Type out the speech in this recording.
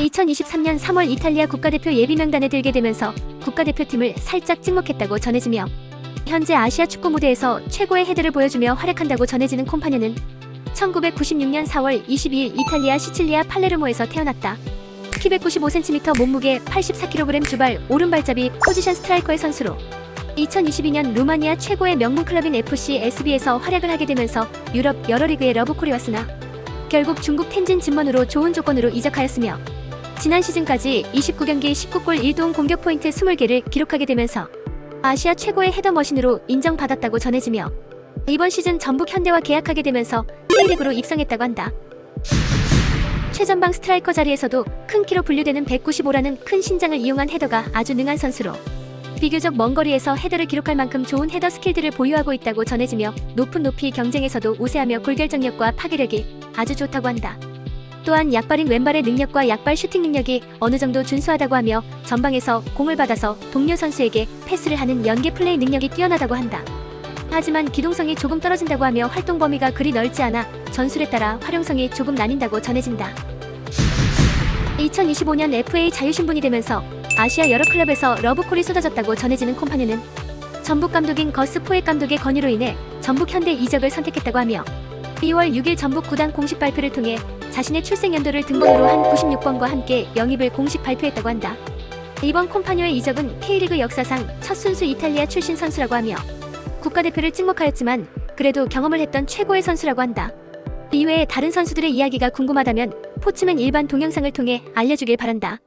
2023년 3월 이탈리아 국가대표 예비 명단에 들게 되면서 국가대표팀을 살짝 찍먹했다고 전해지며 현재 아시아 축구 무대에서 최고의 헤드를 보여주며 활약한다고 전해지는 콤파뉴는 1996년 4월 22일 이탈리아 시칠리아 팔레르모에서 태어났다. 키 195cm 몸무게 84kg 주발 오른발잡이 포지션 스트라이커의 선수로 2022년 루마니아 최고의 명문 클럽인 FC SB에서 활약을 하게 되면서 유럽 여러 리그의 러브콜이 왔으나 결국 중국 텐진 진먼으로 좋은 조건으로 이적하였으며 지난 시즌까지 29경기 19골 1도움 공격 포인트 20개를 기록하게 되면서 아시아 최고의 헤더 머신으로 인정받았다고 전해지며 이번 시즌 전북 현대와 계약하게 되면서 K리그로 입성했다고 한다. 최전방 스트라이커 자리에서도 큰 키로 분류되는 195라는 큰 신장을 이용한 헤더가 아주 능한 선수로 비교적 먼 거리에서 헤더를 기록할 만큼 좋은 헤더 스킬들을 보유하고 있다고 전해지며 높은 높이 경쟁에서도 우세하며 골결정력과 파괴력이 아주 좋다고 한다. 또한 약발인 왼발의 능력과 약발 슈팅 능력이 어느 정도 준수하다고 하며 전방에서 공을 받아서 동료 선수에게 패스를 하는 연계 플레이 능력이 뛰어나다고 한다. 하지만 기동성이 조금 떨어진다고 하며 활동 범위가 그리 넓지 않아 전술에 따라 활용성이 조금 나뉜다고 전해진다. 2025년 FA 자유신분이 되면서 아시아 여러 클럽에서 러브콜이 쏟아졌다고 전해지는 콤파뉴는 전북 감독인 거스 포획 감독의 건의로 인해 전북 현대 이적을 선택했다고 하며 2월 6일 전북 구단 공식 발표를 통해 자신의 출생 연도를 등번호로 한 96번과 함께 영입을 공식 발표했다고 한다. 이번 콤파뉴의 이적은 K리그 역사상 첫 순수 이탈리아 출신 선수라고 하며 국가대표를 찍먹하였지만 그래도 경험을 했던 최고의 선수라고 한다. 이외에 다른 선수들의 이야기가 궁금하다면 포츠맨 일반 동영상을 통해 알려주길 바란다.